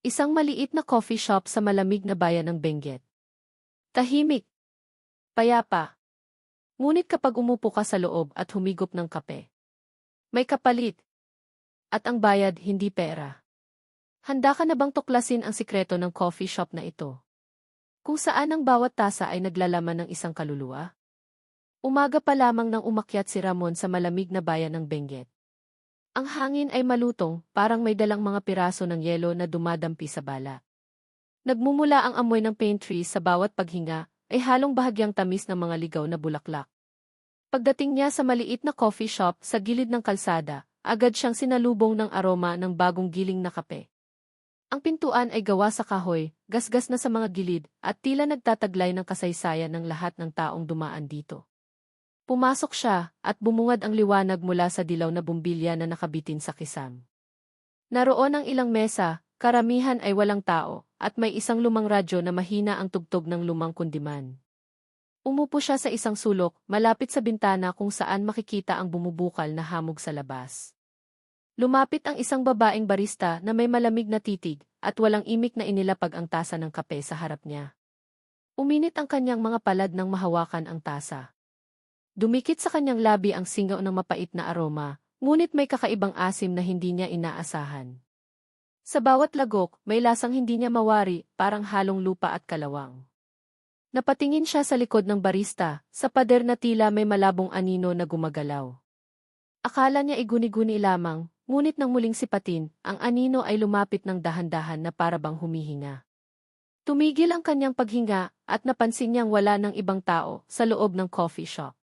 Isang maliit na coffee shop sa malamig na bayan ng Benguet. Tahimik. Payapa. Ngunit kapag umupo ka sa loob at humigop ng kape, may kapalit. At ang bayad hindi pera. Handa ka na bang tuklasin ang sikreto ng coffee shop na ito? Kung saan ang bawat tasa ay naglalaman ng isang kaluluwa? Umaga pa lamang nang umakyat si Ramon sa malamig na bayan ng Benguet. Ang hangin ay malutong, parang may dalang mga piraso ng yelo na dumadampi sa bala. Nagmumula ang amoy ng paint trees sa bawat paghinga, ay halong bahagyang tamis ng mga ligaw na bulaklak. Pagdating niya sa maliit na coffee shop sa gilid ng kalsada, agad siyang sinalubong ng aroma ng bagong giling na kape. Ang pintuan ay gawa sa kahoy, gasgas na sa mga gilid, at tila nagtataglay ng kasaysayan ng lahat ng taong dumaan dito. Pumasok siya, at bumungad ang liwanag mula sa dilaw na bumbilya na nakabitin sa kisam. Naroon ang ilang mesa, karamihan ay walang tao, at may isang lumang radyo na mahina ang tugtog ng lumang kundiman. Umupo siya sa isang sulok, malapit sa bintana kung saan makikita ang bumubukal na hamog sa labas. Lumapit ang isang babaeng barista na may malamig na titig, at walang imik na inilapag ang tasa ng kape sa harap niya. Uminit ang kanyang mga palad nang mahawakan ang tasa. Dumikit sa kanyang labi ang singaw ng mapait na aroma, ngunit may kakaibang asim na hindi niya inaasahan. Sa bawat lagok, may lasang hindi niya mawari, parang halong lupa at kalawang. Napatingin siya sa likod ng barista, sa pader na tila may malabong anino na gumagalaw. Akala niya iguni-guni lamang, ngunit nang muling sipatin, ang anino ay lumapit ng dahan-dahan na parabang humihinga. Tumigil ang kanyang paghinga at napansin niyang wala ng ibang tao sa loob ng coffee shop.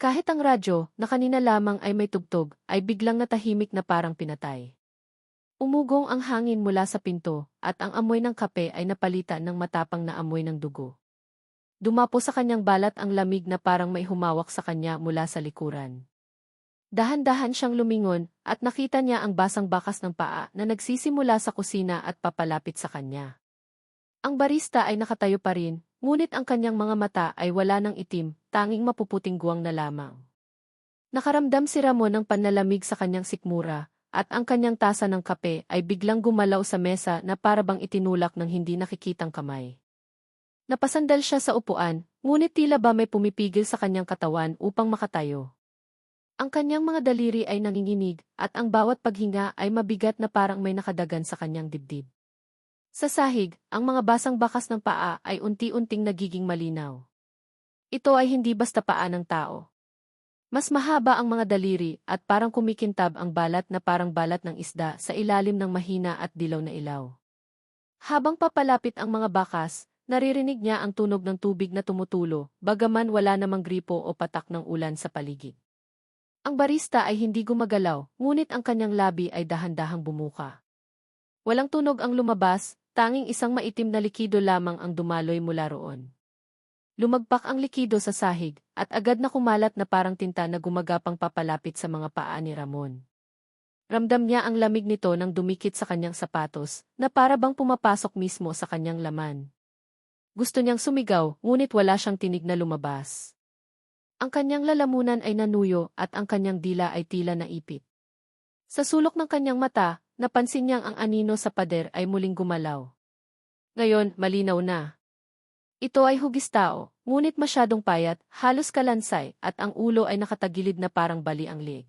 Kahit ang radyo, na kanina lamang ay may tugtog, ay biglang natahimik na parang pinatay. Umugong ang hangin mula sa pinto, at ang amoy ng kape ay napalitan ng matapang na amoy ng dugo. Dumapo sa kanyang balat ang lamig na parang may humawak sa kanya mula sa likuran. Dahan-dahan siyang lumingon, at nakita niya ang basang bakas ng paa na nagsisimula sa kusina at papalapit sa kanya. Ang barista ay nakatayo pa rin, ngunit ang kanyang mga mata ay wala ng itim, tanging mapuputing guwang na lamang. Nakaramdam si Ramon ng panlalamig sa kanyang sikmura, at ang kanyang tasa ng kape ay biglang gumalaw sa mesa na parabang itinulak ng hindi nakikitang kamay. Napasandal siya sa upuan, ngunit tila ba may pumipigil sa kanyang katawan upang makatayo. Ang kanyang mga daliri ay nanginginig, at ang bawat paghinga ay mabigat na parang may nakadagan sa kanyang dibdib. Sa sahig, ang mga basang bakas ng paa ay unti-unting nagiging malinaw. Ito ay hindi basta paa ng tao. Mas mahaba ang mga daliri at parang kumikintab ang balat na parang balat ng isda sa ilalim ng mahina at dilaw na ilaw. Habang papalapit ang mga bakas, naririnig niya ang tunog ng tubig na tumutulo, bagaman wala namang gripo o patak ng ulan sa paligid. Ang barista ay hindi gumagalaw, ngunit ang kanyang labi ay dahan-dahang bumuka. Walang tunog ang lumabas, tanging isang maitim na likido lamang ang dumaloy mula roon. Lumagpak ang likido sa sahig, at agad na kumalat na parang tinta na gumagapang papalapit sa mga paa ni Ramon. Ramdam niya ang lamig nito nang dumikit sa kanyang sapatos, na para bang pumapasok mismo sa kanyang laman. Gusto niyang sumigaw, ngunit wala siyang tinig na lumabas. Ang kanyang lalamunan ay nanuyo at ang kanyang dila ay tila naipit. Sa sulok ng kanyang mata, napansin niyang ang anino sa pader ay muling gumalaw. Ngayon, malinaw na. Ito ay hugis tao, ngunit masyadong payat, halos kalansay, at ang ulo ay nakatagilid na parang bali ang leg.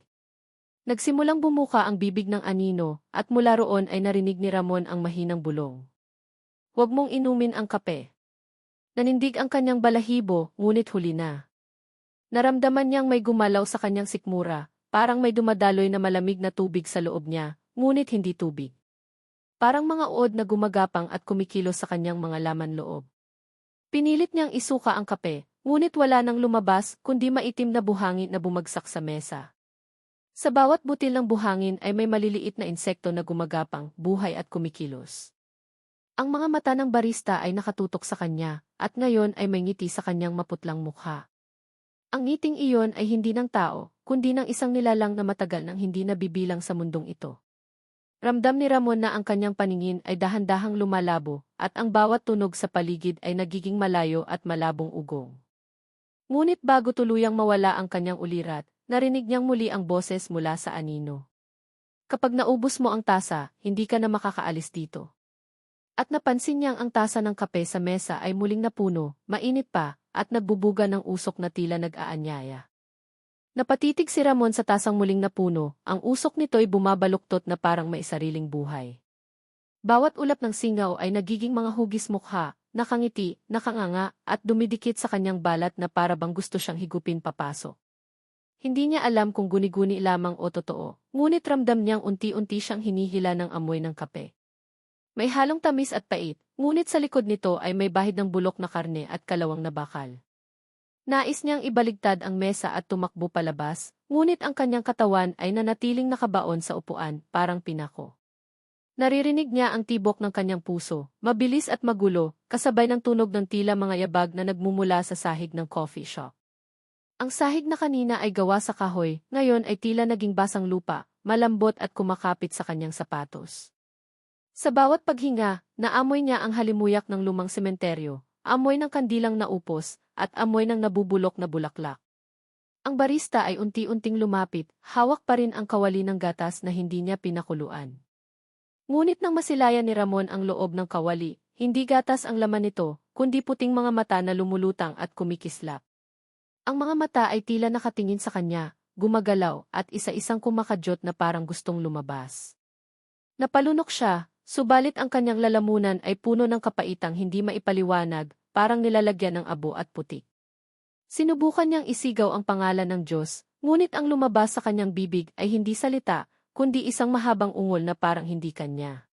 Nagsimulang bumuka ang bibig ng anino, at mula roon ay narinig ni Ramon ang mahinang bulong. Huwag mong inumin ang kape. Nanindig ang kanyang balahibo, ngunit huli na. Naramdaman niyang may gumalaw sa kanyang sikmura, parang may dumadaloy na malamig na tubig sa loob niya, ngunit hindi tubig. Parang mga uod na gumagapang at kumikilos sa kanyang mga laman loob. Pinilit niyang isuka ang kape, ngunit wala nang lumabas kundi maitim na buhangin na bumagsak sa mesa. Sa bawat butil ng buhangin ay may maliliit na insekto na gumagapang, buhay at kumikilos. Ang mga mata ng barista ay nakatutok sa kanya, at ngayon ay may ngiti sa kanyang maputlang mukha. Ang ngiting iyon ay hindi ng tao, kundi ng isang nilalang na matagal nang hindi nabibilang sa mundong ito. Ramdam ni Ramon na ang kanyang paningin ay dahan-dahang lumalabo, at ang bawat tunog sa paligid ay nagiging malayo at malabong ugong. Ngunit bago tuluyang mawala ang kanyang ulirat, narinig niyang muli ang boses mula sa anino. Kapag naubos mo ang tasa, hindi ka na makakaalis dito. At napansin niyang ang tasa ng kape sa mesa ay muling napuno, mainit pa, at nagbubuga ng usok na tila nag-aanyaya. Napatitig si Ramon sa tasang muling napuno, ang usok nito'y bumabaluktot na parang may sariling buhay. Bawat ulap ng singaw ay nagiging mga hugis mukha, nakangiti, nakanganga, at dumidikit sa kanyang balat na para bang gusto siyang higupin papasok. Hindi niya alam kung guni-guni lamang o totoo, ngunit ramdam niyang unti-unti siyang hinihila ng amoy ng kape. May halong tamis at pait, ngunit sa likod nito ay may bahid ng bulok na karne at kalawang na bakal. Nais niyang ibaligtad ang mesa at tumakbo palabas, ngunit ang kanyang katawan ay nanatiling nakabaon sa upuan, parang pinako. Naririnig niya ang tibok ng kanyang puso, mabilis at magulo, kasabay ng tunog ng tila mga yabag na nagmumula sa sahig ng coffee shop. Ang sahig na kanina ay gawa sa kahoy, ngayon ay tila naging basang lupa, malambot at kumakapit sa kanyang sapatos. Sa bawat paghinga, naamoy niya ang halimuyak ng lumang sementeryo, amoy ng kandilang naupos, at amoy ng nabubulok na bulaklak. Ang barista ay unti-unting lumapit, hawak pa rin ang kawali ng gatas na hindi niya pinakuluan. Ngunit nang masilayan ni Ramon ang loob ng kawali, hindi gatas ang laman nito, kundi puting mga mata na lumulutang at kumikislap. Ang mga mata ay tila nakatingin sa kanya, gumagalaw, at isa-isang kumakadyot na parang gustong lumabas. Napalunok siya, Subalit ang kanyang lalamunan ay puno ng kapaitang hindi maipaliwanag, parang nilalagyan ng abo at putik. Sinubukan niyang isigaw ang pangalan ng Diyos, ngunit ang lumabas sa kanyang bibig ay hindi salita, kundi isang mahabang ungol na parang hindi kanya.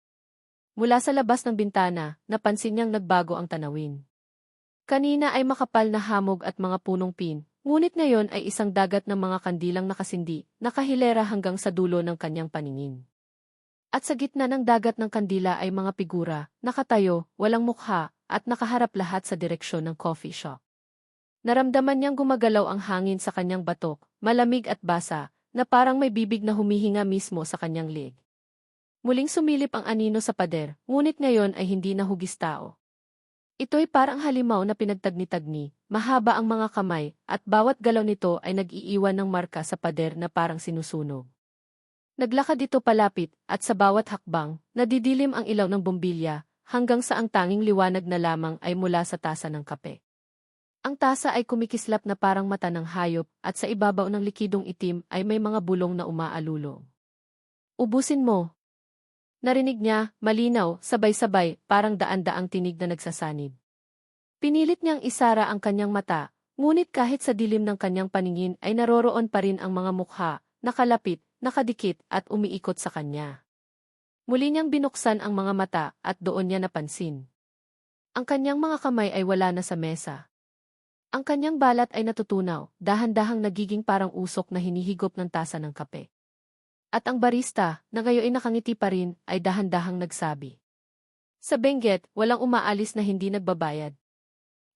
Mula sa labas ng bintana, napansin niyang nagbago ang tanawin. Kanina ay makapal na hamog at mga punong pin, ngunit ngayon ay isang dagat ng mga kandilang nakasindi, nakahilera hanggang sa dulo ng kanyang paningin. At sa gitna ng dagat ng kandila ay mga figura, nakatayo, walang mukha, at nakaharap lahat sa direksyon ng coffee shop. Naramdaman niyang gumagalaw ang hangin sa kanyang batok, malamig at basa, na parang may bibig na humihinga mismo sa kanyang leg. Muling sumilip ang anino sa pader, ngunit ngayon ay hindi na hugis tao. Ito'y parang halimaw na pinagtagni-tagni, mahaba ang mga kamay, at bawat galaw nito ay nag-iiwan ng marka sa pader na parang sinusunog. Naglakad ito palapit, at sa bawat hakbang, nadidilim ang ilaw ng bombilya, hanggang sa ang tanging liwanag na lamang ay mula sa tasa ng kape. Ang tasa ay kumikislap na parang mata ng hayop, at sa ibabaw ng likidong itim ay may mga bulong na umaalulong. Ubusin mo. Narinig niya, malinaw, sabay-sabay, parang daan-daang tinig na nagsasanib. Pinilit niyang isara ang kanyang mata, ngunit kahit sa dilim ng kanyang paningin ay naroroon pa rin ang mga mukha, nakalapit, nakadikit at umiikot sa kanya. Muli niyang binuksan ang mga mata at doon niya napansin. Ang kanyang mga kamay ay wala na sa mesa. Ang kanyang balat ay natutunaw, dahan-dahang nagiging parang usok na hinihigop ng tasa ng kape. At ang barista, na ngayon ay nakangiti pa rin, ay dahan-dahang nagsabi. Sa Benguet, walang umaalis na hindi nagbabayad.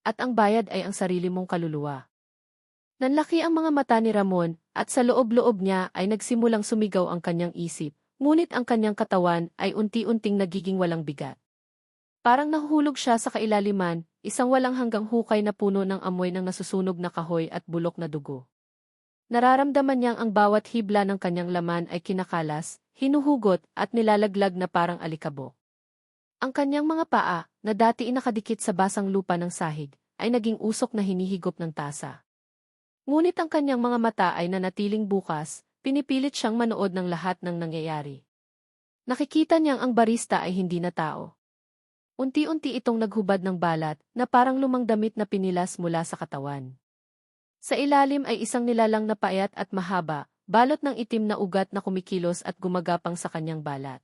At ang bayad ay ang sarili mong kaluluwa. Nanlaki ang mga mata ni Ramon, at sa loob-loob niya ay nagsimulang sumigaw ang kanyang isip, ngunit ang kanyang katawan ay unti-unting nagiging walang bigat. Parang nahuhulog siya sa kailaliman, isang walang hanggang hukay na puno ng amoy ng nasusunog na kahoy at bulok na dugo. Nararamdaman niyang ang bawat hibla ng kanyang laman ay kinakalas, hinuhugot at nilalaglag na parang alikabok. Ang kanyang mga paa, na dati inakadikit sa basang lupa ng sahig, ay naging usok na hinihigop ng tasa. Ngunit ang kanyang mga mata ay nanatiling bukas, pinipilit siyang manood ng lahat ng nangyayari. Nakikita niyang ang barista ay hindi na tao. Unti-unti itong naghubad ng balat na parang lumang damit na pinilas mula sa katawan. Sa ilalim ay isang nilalang na payat at mahaba, balot ng itim na ugat na kumikilos at gumagapang sa kanyang balat.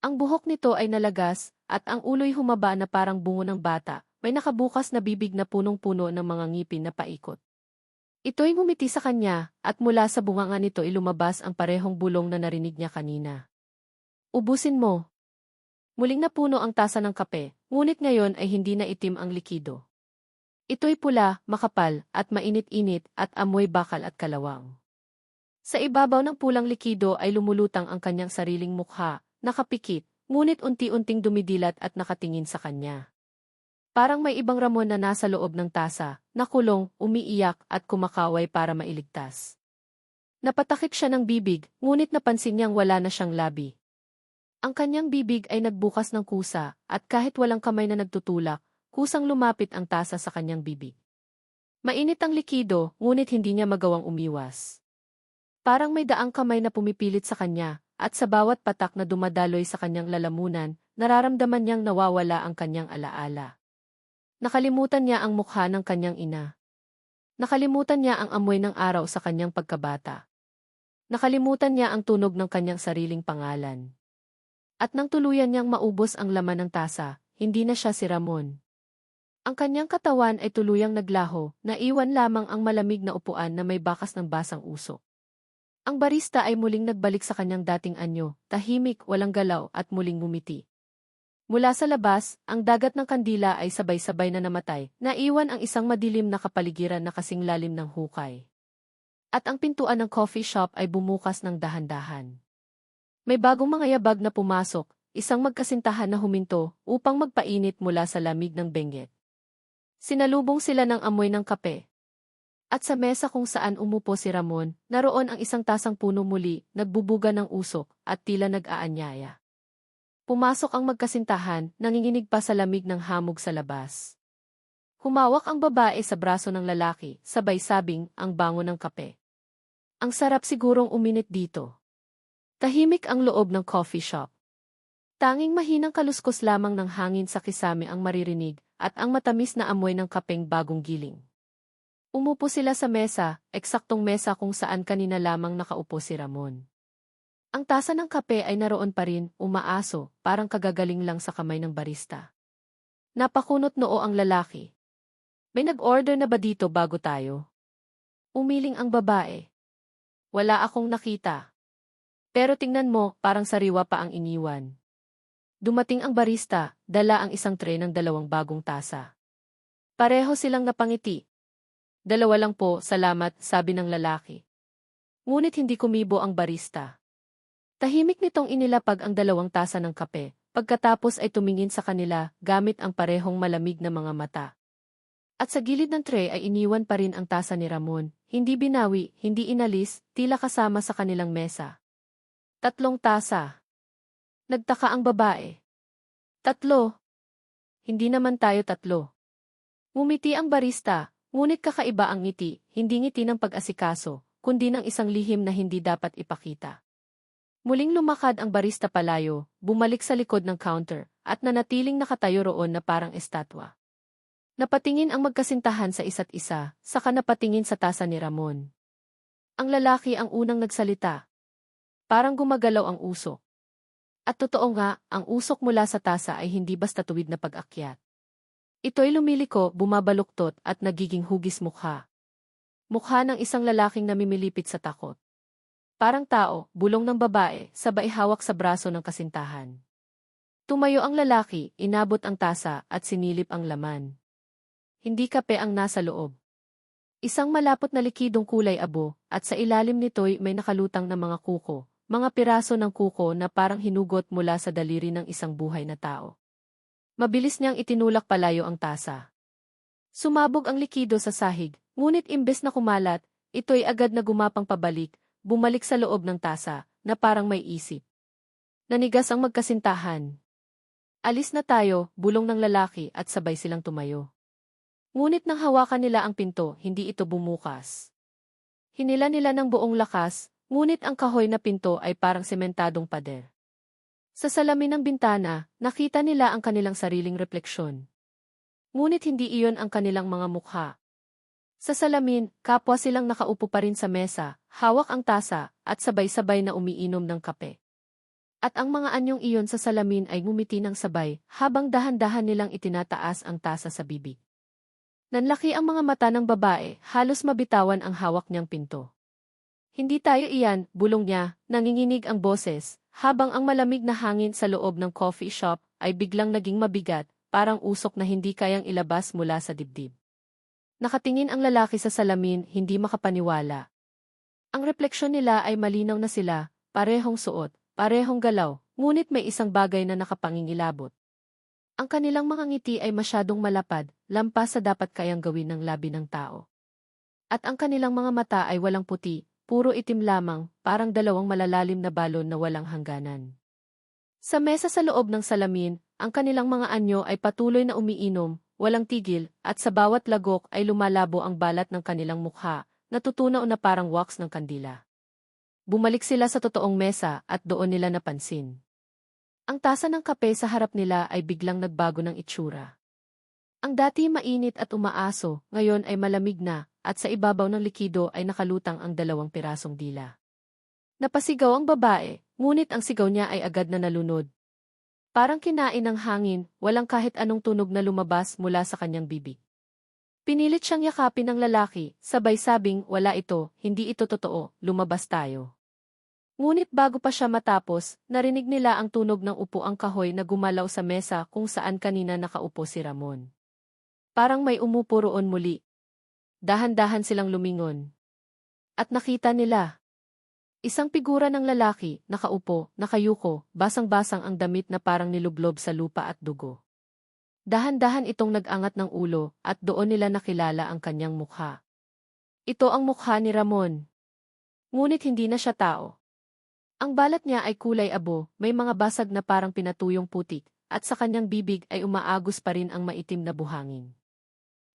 Ang buhok nito ay nalagas, at ang ulo'y humaba na parang bungo ng bata, may nakabukas na bibig na punong-puno ng mga ngipin na paikot. Ito'y ngumiti sa kanya, at mula sa bunganga nito ay lumabas ang parehong bulong na narinig niya kanina. Ubusin mo. Muling napuno ang tasa ng kape, ngunit ngayon ay hindi na itim ang likido. Ito'y pula, makapal, at mainit-init, at amoy bakal at kalawang. Sa ibabaw ng pulang likido ay lumulutang ang kanyang sariling mukha, nakapikit, ngunit unti-unting dumidilat at nakatingin sa kanya. Parang may ibang Ramon na nasa loob ng tasa, nakulong, umiiyak at kumakaway para mailigtas. Napatakik siya ng bibig, ngunit napansin niyang wala na siyang labi. Ang kanyang bibig ay nagbukas ng kusa, at kahit walang kamay na nagtutulak, kusang lumapit ang tasa sa kanyang bibig. Mainit ang likido, ngunit hindi niya magawang umiwas. Parang may daang kamay na pumipilit sa kanya, at sa bawat patak na dumadaloy sa kanyang lalamunan, nararamdaman niyang nawawala ang kanyang alaala. Nakalimutan niya ang mukha ng kanyang ina. Nakalimutan niya ang amoy ng araw sa kanyang pagkabata. Nakalimutan niya ang tunog ng kanyang sariling pangalan. At nang tuluyan niyang maubos ang laman ng tasa, hindi na siya si Ramon. Ang kanyang katawan ay tuluyang naglaho, naiwan lamang ang malamig na upuan na may bakas ng basang usok. Ang barista ay muling nagbalik sa kanyang dating anyo, tahimik, walang galaw at muling ngumiti. Mula sa labas, ang dagat ng kandila ay sabay-sabay na namatay, naiwan ang isang madilim na kapaligiran na kasing lalim ng hukay. At ang pintuan ng coffee shop ay bumukas ng dahan-dahan. May bagong mga yabag na pumasok, isang magkasintahan na huminto upang magpainit mula sa lamig ng benggit. Sinalubong sila ng amoy ng kape. At sa mesa kung saan umupo si Ramon, naroon ang isang tasang puno muli, nagbubuga ng usok, at tila nag-aanyaya. Pumasok ang magkasintahan, nanginginig pa sa lamig ng hamog sa labas. Humawak ang babae sa braso ng lalaki, sabay sabing, ang bango ng kape. Ang sarap sigurong uminit dito. Tahimik ang loob ng coffee shop. Tanging mahinang kaluskos lamang ng hangin sa kisame ang maririnig, at ang matamis na amoy ng kapeng bagong giling. Umupo sila sa mesa, eksaktong mesa kung saan kanina lamang nakaupo si Ramon. Ang tasa ng kape ay naroon pa rin, umaaso, parang kagagaling lang sa kamay ng barista. Napakunot noo ang lalaki. May nag-order na ba dito bago tayo? Umiling ang babae. Wala akong nakita. Pero tingnan mo, parang sariwa pa ang iniwan. Dumating ang barista, dala ang isang tray ng dalawang bagong tasa. Pareho silang napangiti. Dalawa lang po, salamat, sabi ng lalaki. Ngunit hindi kumibo ang barista. Tahimik nitong inilapag ang dalawang tasa ng kape, pagkatapos ay tumingin sa kanila gamit ang parehong malamig na mga mata. At sa gilid ng tray ay iniwan pa rin ang tasa ni Ramon, hindi binawi, hindi inalis, tila kasama sa kanilang mesa. Tatlong tasa. Nagtaka ang babae. Tatlo. Hindi naman tayo tatlo. Ngumiti ang barista, ngunit kakaiba ang ngiti, hindi ngiti ng pag-asikaso, kundi ng isang lihim na hindi dapat ipakita. Muling lumakad ang barista palayo, bumalik sa likod ng counter, at nanatiling nakatayo roon na parang estatwa. Napatingin ang magkasintahan sa isa't isa, saka napatingin sa tasa ni Ramon. Ang lalaki ang unang nagsalita. Parang gumagalaw ang usok. At totoo nga, ang usok mula sa tasa ay hindi basta tuwid na pag-akyat. Ito'y lumiliko, bumabaluktot at nagiging hugis mukha. Mukha ng isang lalaking namimilipit sa takot. Parang tao, bulong ng babae, sabay hawak sa braso ng kasintahan. Tumayo ang lalaki, inabot ang tasa, at sinilip ang laman. Hindi kape ang nasa loob. Isang malapot na likidong kulay abo, at sa ilalim nito'y may nakalutang na mga kuko, mga piraso ng kuko na parang hinugot mula sa daliri ng isang buhay na tao. Mabilis niyang itinulak palayo ang tasa. Sumabog ang likido sa sahig, ngunit imbes na kumalat, ito'y agad na gumapang pabalik, bumalik sa loob ng tasa, na parang may isip. Nanigas ang magkasintahan. Alis na tayo, bulong ng lalaki at sabay silang tumayo. Ngunit nang hawakan nila ang pinto, hindi ito bumukas. Hinila nila ng buong lakas, ngunit ang kahoy na pinto ay parang sementadong pader. Sa salamin ng bintana, nakita nila ang kanilang sariling refleksyon. Ngunit hindi iyon ang kanilang mga mukha. Sa salamin, kapwa silang nakaupo pa rin sa mesa, hawak ang tasa, at sabay-sabay na umiinom ng kape. At ang mga anyong iyon sa salamin ay ngumiti ng sabay, habang dahan-dahan nilang itinataas ang tasa sa bibig. Nanlaki ang mga mata ng babae, halos mabitawan ang hawak niyang pinto. Hindi tayo iyan, bulong niya, nanginginig ang boses, habang ang malamig na hangin sa loob ng coffee shop ay biglang naging mabigat, parang usok na hindi kayang ilabas mula sa dibdib. Nakatingin ang lalaki sa salamin, hindi makapaniwala. Ang refleksyon nila ay malinaw na sila, parehong suot, parehong galaw, ngunit may isang bagay na nakapangingilabot. Ang kanilang mga ngiti ay masyadong malapad, lampas sa dapat kayang gawin ng labi ng tao. At ang kanilang mga mata ay walang puti, puro itim lamang, parang dalawang malalalim na balon na walang hangganan. Sa mesa sa loob ng salamin, ang kanilang mga anyo ay patuloy na umiinom, walang tigil, at sa bawat lagok ay lumalabo ang balat ng kanilang mukha, natutunaw na parang wax ng kandila. Bumalik sila sa totoong mesa at doon nila napansin. Ang tasa ng kape sa harap nila ay biglang nagbago ng itsura. Ang dati mainit at umaaso, ngayon ay malamig na, at sa ibabaw ng likido ay nakalutang ang dalawang pirasong dila. Napasigaw ang babae, ngunit ang sigaw niya ay agad na nalunod. Parang kinain ng hangin, walang kahit anong tunog na lumabas mula sa kanyang bibig. Pinilit siyang yakapin ng lalaki, sabay sabing, wala ito, hindi ito totoo, lumabas tayo. Ngunit bago pa siya matapos, narinig nila ang tunog ng upo ang kahoy na gumalaw sa mesa kung saan kanina nakaupo si Ramon. Parang may umupo roon muli. Dahan-dahan silang lumingon. At nakita nila. Isang figura ng lalaki, nakaupo, nakayuko, basang-basang ang damit na parang nilublob sa lupa at dugo. Dahan-dahan itong nag-angat ng ulo at doon nila nakilala ang kanyang mukha. Ito ang mukha ni Ramon. Ngunit hindi na siya tao. Ang balat niya ay kulay abo, may mga basag na parang pinatuyong putik, at sa kanyang bibig ay umaagos pa rin ang maitim na buhangin.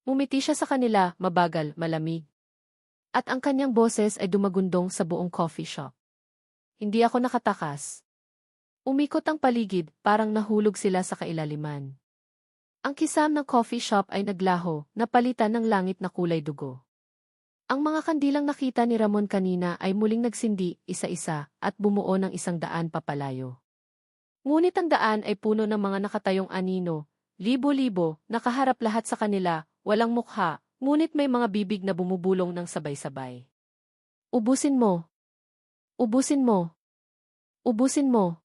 Umiti siya sa kanila, mabagal, malamig. At ang kanyang boses ay dumagundong sa buong coffee shop. Hindi ako nakatakas. Umikot ang paligid, parang nahulog sila sa kailaliman. Ang kisam ng coffee shop ay naglaho, napalitan ng langit na kulay dugo. Ang mga kandilang nakita ni Ramon kanina ay muling nagsindi, isa-isa, at bumuo ng isang daan papalayo. Ngunit ang daan ay puno ng mga nakatayong anino, libo-libo, nakaharap lahat sa kanila, walang mukha, ngunit may mga bibig na bumubulong ng sabay-sabay. Ubusin mo. Ubusin mo. Ubusin mo.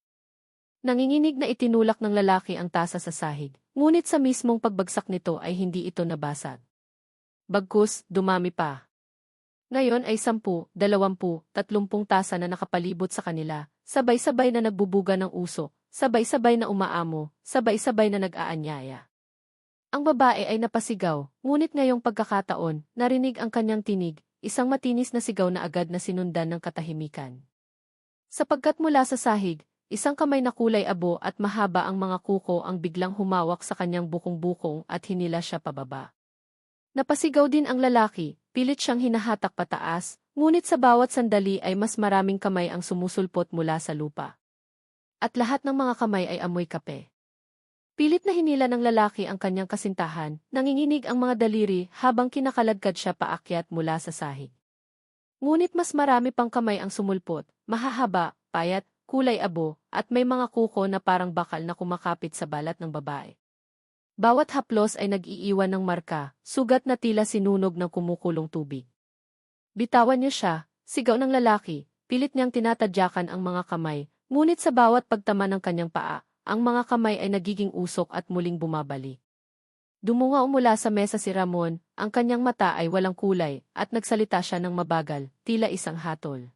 Nanginginig na itinulak ng lalaki ang tasa sa sahig, ngunit sa mismong pagbagsak nito ay hindi ito nabasag. Bagkus, dumami pa. Ngayon ay sampu, dalawampu, tatlumpung tasa na nakapalibot sa kanila, sabay-sabay na nagbubuga ng uso, sabay-sabay na umaamo, sabay-sabay na nag-aanyaya. Ang babae ay napasigaw, ngunit ngayong pagkakataon, narinig ang kanyang tinig, isang matinis na sigaw na agad na sinundan ng katahimikan. Sapagkat mula sa sahig, isang kamay na kulay abo at mahaba ang mga kuko ang biglang humawak sa kanyang bukong-bukong at hinila siya pababa. Napasigaw din ang lalaki, Pilit siyang hinahatak pataas, ngunit sa bawat sandali ay mas maraming kamay ang sumusulpot mula sa lupa. At lahat ng mga kamay ay amoy kape. Pilit na hinila ng lalaki ang kanyang kasintahan, nanginginig ang mga daliri habang kinakaladkad siya paakyat mula sa sahig. Ngunit mas marami pang kamay ang sumulpot, mahahaba, payat, kulay abo, at may mga kuko na parang bakal na kumakapit sa balat ng babae. Bawat haplos ay nag-iiwan ng marka, sugat na tila sinunog ng kumukulong tubig. Bitawan niya siya, sigaw ng lalaki, pilit niyang tinatadyakan ang mga kamay, ngunit sa bawat pagtama ng kanyang paa, ang mga kamay ay nagiging usok at muling bumabalik. Dumungaw mula sa mesa si Ramon, ang kanyang mata ay walang kulay, at nagsalita siya ng mabagal, tila isang hatol.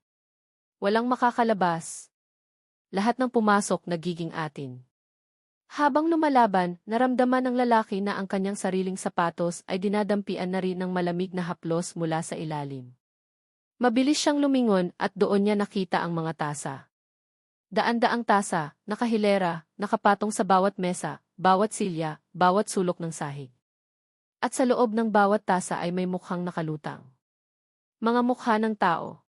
Walang makakalabas. Lahat ng pumasok nagiging atin. Habang lumalaban, naramdaman ng lalaki na ang kanyang sariling sapatos ay dinadampian na rin ng malamig na haplos mula sa ilalim. Mabilis siyang lumingon at doon niya nakita ang mga tasa. Daan-daang tasa, nakahilera, nakapatong sa bawat mesa, bawat silya, bawat sulok ng sahig. At sa loob ng bawat tasa ay may mukhang nakalutang. Mga mukha ng tao.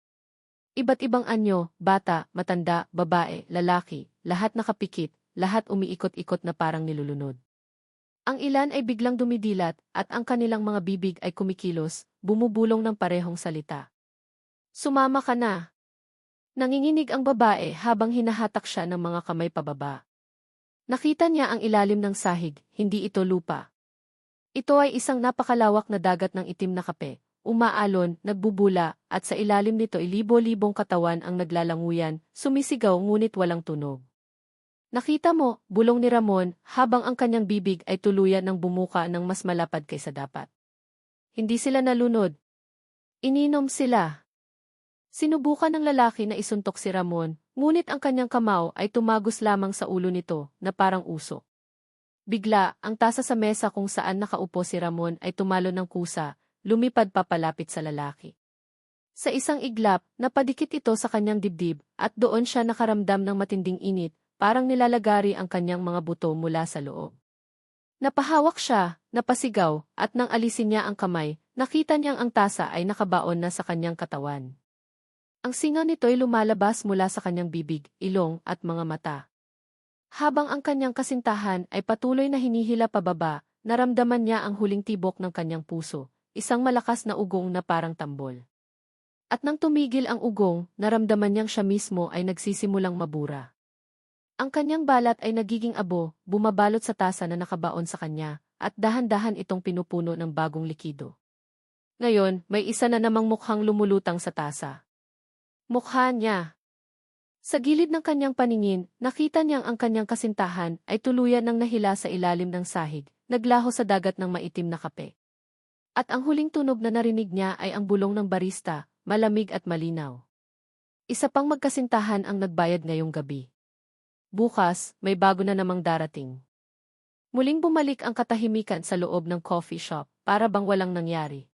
Iba't ibang anyo, bata, matanda, babae, lalaki, lahat nakapikit, lahat umiikot-ikot na parang nilulunod. Ang ilan ay biglang dumidilat at ang kanilang mga bibig ay kumikilos, bumubulong ng parehong salita. Sumama ka na. Nanginginig ang babae habang hinahatak siya ng mga kamay pababa. Nakita niya ang ilalim ng sahig, hindi ito lupa. Ito ay isang napakalawak na dagat ng itim na kape, umaalon, nagbubula, at sa ilalim nito ay libo-libong katawan ang naglalanguyan, sumisigaw ngunit walang tunog. Nakita mo, bulong ni Ramon, habang ang kanyang bibig ay tuluyan ng bumuka ng mas malapad kaysa dapat. Hindi sila nalunod. Ininom sila. Sinubukan ng lalaki na isuntok si Ramon, ngunit ang kanyang kamao ay tumagos lamang sa ulo nito, na parang uso. Bigla, ang tasa sa mesa kung saan nakaupo si Ramon ay tumalo ng kusa, lumipad papalapit sa lalaki. Sa isang iglap, napadikit ito sa kanyang dibdib, at doon siya nakaramdam ng matinding init, parang nilalagari ang kanyang mga buto mula sa loob. Napahawak siya, napasigaw, at nang alisin niya ang kamay, nakita niyang ang tasa ay nakabaon na sa kanyang katawan. Ang singa nito'y lumalabas mula sa kanyang bibig, ilong, at mga mata. Habang ang kanyang kasintahan ay patuloy na hinihila pababa, naramdaman niya ang huling tibok ng kanyang puso, isang malakas na ugong na parang tambol. At nang tumigil ang ugong, naramdaman niyang siya mismo ay nagsisimulang mabura. Ang kanyang balat ay nagiging abo, bumabalot sa tasa na nakabaon sa kanya, at dahan-dahan itong pinupuno ng bagong likido. Ngayon, may isa na namang mukhang lumulutang sa tasa. Mukha niya. Sa gilid ng kanyang paningin, nakita niyang ang kanyang kasintahan ay tuluyan ng nahila sa ilalim ng sahig, naglaho sa dagat ng maitim na kape. At ang huling tunog na narinig niya ay ang bulong ng barista, malamig at malinaw. Isa pang magkasintahan ang nagbayad ngayong gabi. Bukas, may bago na namang darating. Muling bumalik ang katahimikan sa loob ng coffee shop, para bang walang nangyari.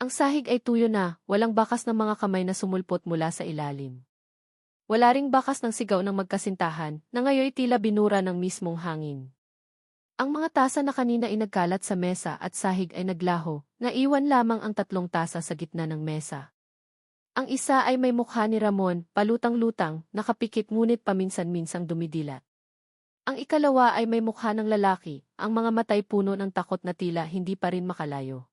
Ang sahig ay tuyo na, walang bakas ng mga kamay na sumulpot mula sa ilalim. Wala ring bakas ng sigaw ng magkasintahan, na ngayoy tila binura ng mismong hangin. Ang mga tasa na kanina ay nagkalat sa mesa at sahig ay naglaho, naiwan lamang ang tatlong tasa sa gitna ng mesa. Ang isa ay may mukha ni Ramon, palutang-lutang, nakapikit ngunit paminsan-minsang dumidilat. Ang ikalawa ay may mukha ng lalaki, ang mga matay puno ng takot na tila hindi pa rin makalayo.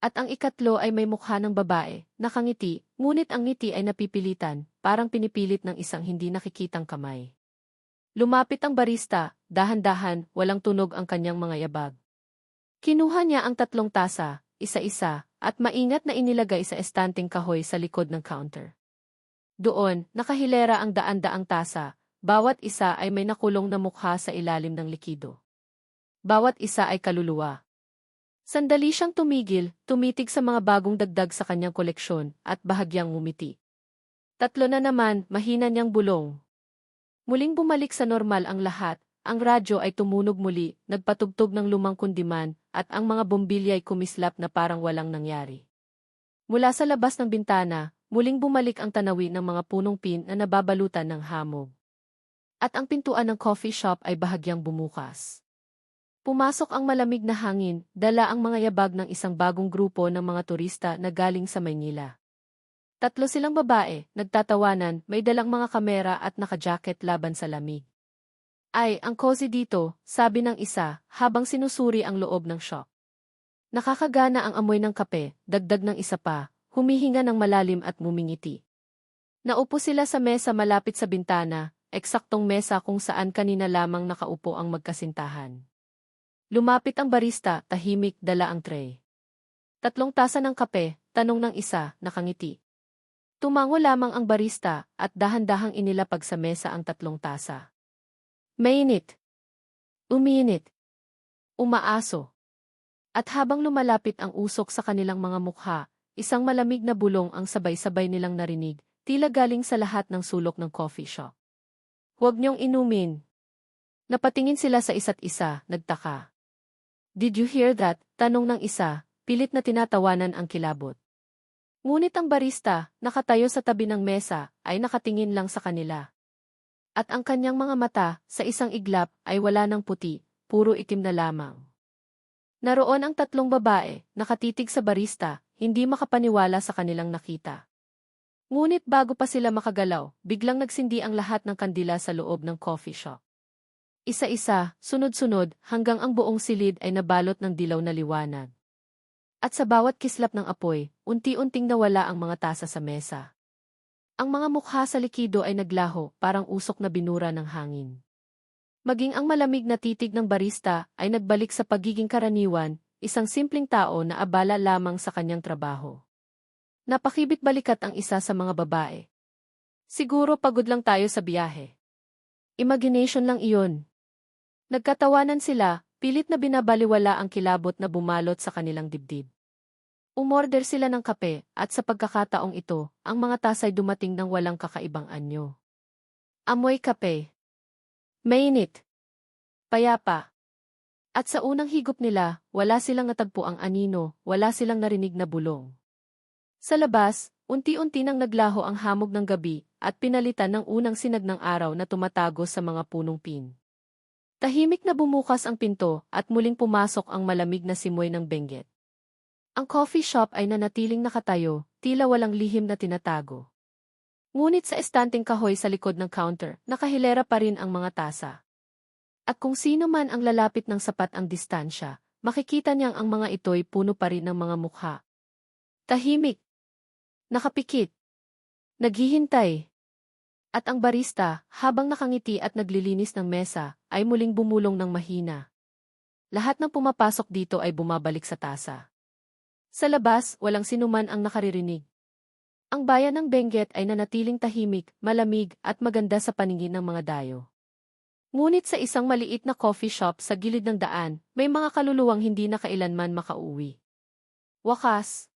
At ang ikatlo ay may mukha ng babae, nakangiti, ngunit ang ngiti ay napipilitan, parang pinipilit ng isang hindi nakikitang kamay. Lumapit ang barista, dahan-dahan, walang tunog ang kanyang mga yabag. Kinuha niya ang tatlong tasa, isa-isa, at maingat na inilagay sa estanting kahoy sa likod ng counter. Doon, nakahilera ang daan-daang tasa, bawat isa ay may nakulong na mukha sa ilalim ng likido. Bawat isa ay kaluluwa. Sandali siyang tumigil, tumitig sa mga bagong dagdag sa kanyang koleksyon, at bahagyang ngumiti. Tatlo na naman, mahina niyang bulong. Muling bumalik sa normal ang lahat, ang radyo ay tumunog muli, nagpatugtog ng lumang kundiman, at ang mga bombilya ay kumislap na parang walang nangyari. Mula sa labas ng bintana, muling bumalik ang tanawi ng mga punong pin na nababalutan ng hamog. At ang pintuan ng coffee shop ay bahagyang bumukas. Pumasok ang malamig na hangin, dala ang mga yabag ng isang bagong grupo ng mga turista na galing sa Maynila. Tatlo silang babae, nagtatawanan, may dalang mga kamera at naka-jacket laban sa lamig. Ay, ang cozy dito, sabi ng isa, habang sinusuri ang loob ng shop. Nakakagana ang amoy ng kape, dagdag ng isa pa, humihinga ng malalim at mumingiti. Naupo sila sa mesa malapit sa bintana, eksaktong mesa kung saan kanina lamang nakaupo ang magkasintahan. Lumapit ang barista, tahimik, dala ang tray. Tatlong tasa ng kape, tanong ng isa, nakangiti. Tumango lamang ang barista at dahan-dahang inilapag sa mesa ang tatlong tasa. Mainit. Uminit. Umaaso. At habang lumalapit ang usok sa kanilang mga mukha, isang malamig na bulong ang sabay-sabay nilang narinig, tila galing sa lahat ng sulok ng coffee shop. Huwag niyong inumin. Napatingin sila sa isa't isa, nagtaka. Did you hear that? Tanong ng isa, pilit na tinatawanan ang kilabot. Ngunit ang barista, nakatayo sa tabi ng mesa, ay nakatingin lang sa kanila. At ang kanyang mga mata, sa isang iglap, ay wala ng puti, puro itim na lamang. Naroon ang tatlong babae, nakatitig sa barista, hindi makapaniwala sa kanilang nakita. Ngunit bago pa sila makagalaw, biglang nagsindi ang lahat ng kandila sa loob ng coffee shop. Isa-isa, sunod-sunod, hanggang ang buong silid ay nabalot ng dilaw na liwanag. At sa bawat kislap ng apoy, unti-unting nawala ang mga tasa sa mesa. Ang mga mukha sa likido ay naglaho, parang usok na binura ng hangin. Maging ang malamig na titig ng barista ay nagbalik sa pagiging karaniwan, isang simpleng tao na abala lamang sa kanyang trabaho. Napakibit balikat ang isa sa mga babae. Siguro pagod lang tayo sa biyahe. Imagination lang iyon. Nagkatawanan sila, pilit na binabaliwala ang kilabot na bumalot sa kanilang dibdib. Umorder sila ng kape, at sa pagkakataong ito, ang mga tasay dumating ng walang kakaibang anyo. Amoy kape. Mainit. Payapa. At sa unang higop nila, wala silang natagpo ang anino, wala silang narinig na bulong. Sa labas, Unti-unti nang naglaho ang hamog ng gabi at pinalitan ng unang sinag ng araw na tumatago sa mga punong pin. Tahimik na bumukas ang pinto at muling pumasok ang malamig na simoy ng benggit. Ang coffee shop ay nanatiling nakatayo, tila walang lihim na tinatago. Ngunit sa estanteng kahoy sa likod ng counter, nakahilera pa rin ang mga tasa. At kung sino man ang lalapit ng sapat ang distansya, makikita niyang ang mga ito'y puno pa rin ng mga mukha. Tahimik. Nakapikit. Naghihintay. At ang barista, habang nakangiti at naglilinis ng mesa, ay muling bumulong ng mahina. Lahat ng pumapasok dito ay bumabalik sa tasa. Sa labas, walang sinuman ang nakaririnig. Ang bayan ng Benguet ay nanatiling tahimik, malamig at maganda sa paningin ng mga dayo. Ngunit sa isang maliit na coffee shop sa gilid ng daan, may mga kaluluwang hindi na kailanman makauwi. Wakas,